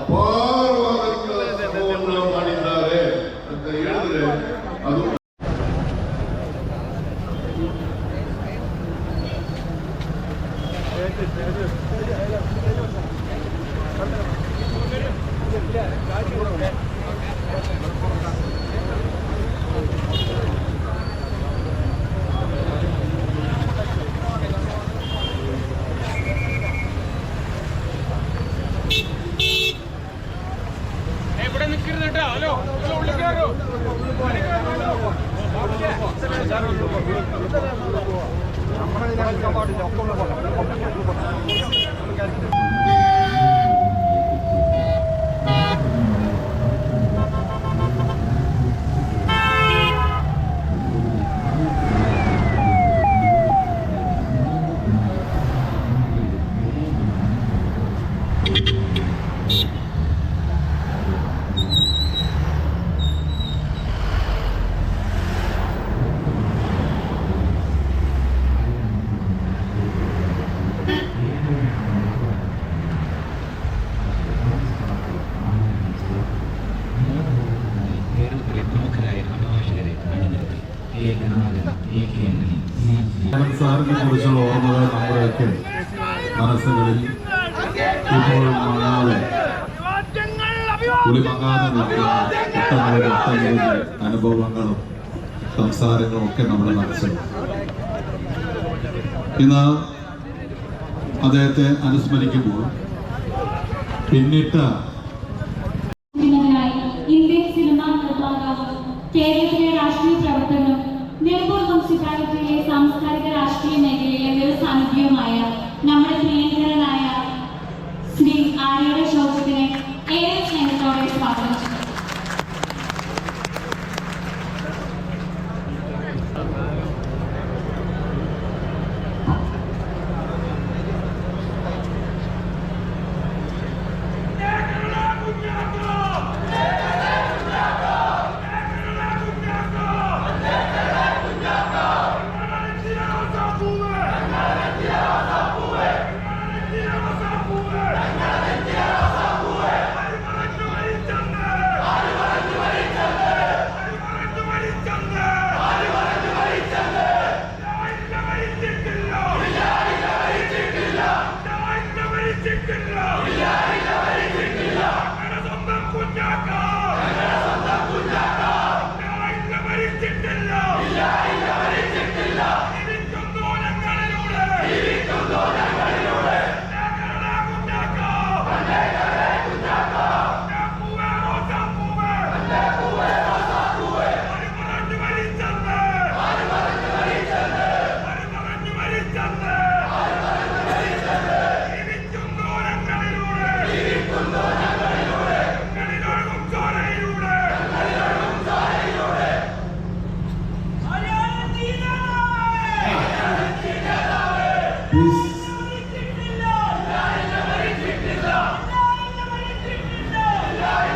ಅಪಾರವಾದ ಕೆಲಸವನ್ನು ಮಾಡಿದ್ದಾರೆ ಅಂತ ಹೇಳಿದ್ರೆ ಅದು ഇവിടെ നിൽക്കരുത് കേട്ടോ. ഹലോ നമ്മുടെ ഒക്കെ കേരളത്തിലെ സാറിനെ കുറിച്ചുള്ള ഓർമ്മകൾ നമ്മുടെയൊക്കെ മനസ്സുകളിൽ ഇപ്പോൾ മങ്ങാതെ കുളിമങ്ങാതെ നിൽക്കുന്ന അനുഭവങ്ങളും സംസാരങ്ങളും ഒക്കെ നമ്മുടെ മനസ്സിൽ. ഇന്ന് അദ്ദേഹത്തെ അനുസ്മരിക്കുമ്പോൾ പിന്നിട്ട ഇന്ത്യൻ സിനിമാ നിർമ്മാതാവും കേരളത്തിലെ രാഷ്ട്രീയ പ്രവർത്തകനും നിലമ്പൂർ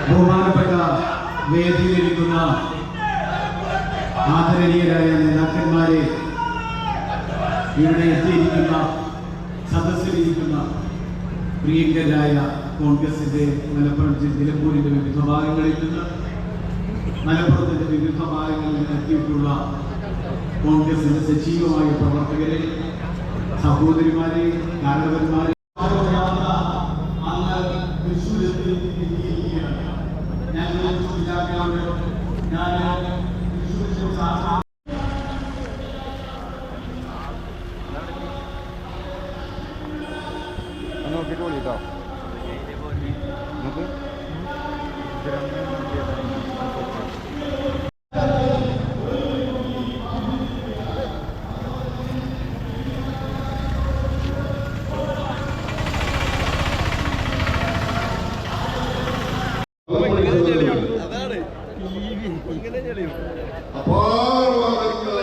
ബഹുമാനപ്പെട്ട വേദിയിലിരിക്കുന്ന ആദരണീയരായ നേതാക്കന്മാരെ ഇവിടെ എത്തിയിരിക്കുന്ന സദസ്സിലിരിക്കുന്ന പ്രിയങ്കരായ കോൺഗ്രസിന്റെ മലപ്പുറം നിലമ്പൂരിന്റെ വിവിധ ഭാഗങ്ങളിൽ നിന്ന് മലപ്പുറത്തിന്റെ വിവിധ ഭാഗങ്ങളിൽ നിന്ന് എത്തിയിട്ടുള്ള കോൺഗ്രസിന്റെ സജീവമായ പ്രവർത്തകരെ സഹോദരിമാരെ കാരണവന്മാരെ നോക്കിയിട്ട് വിളിട്ടോ നമുക്ക് അതാണ് അപാരമായ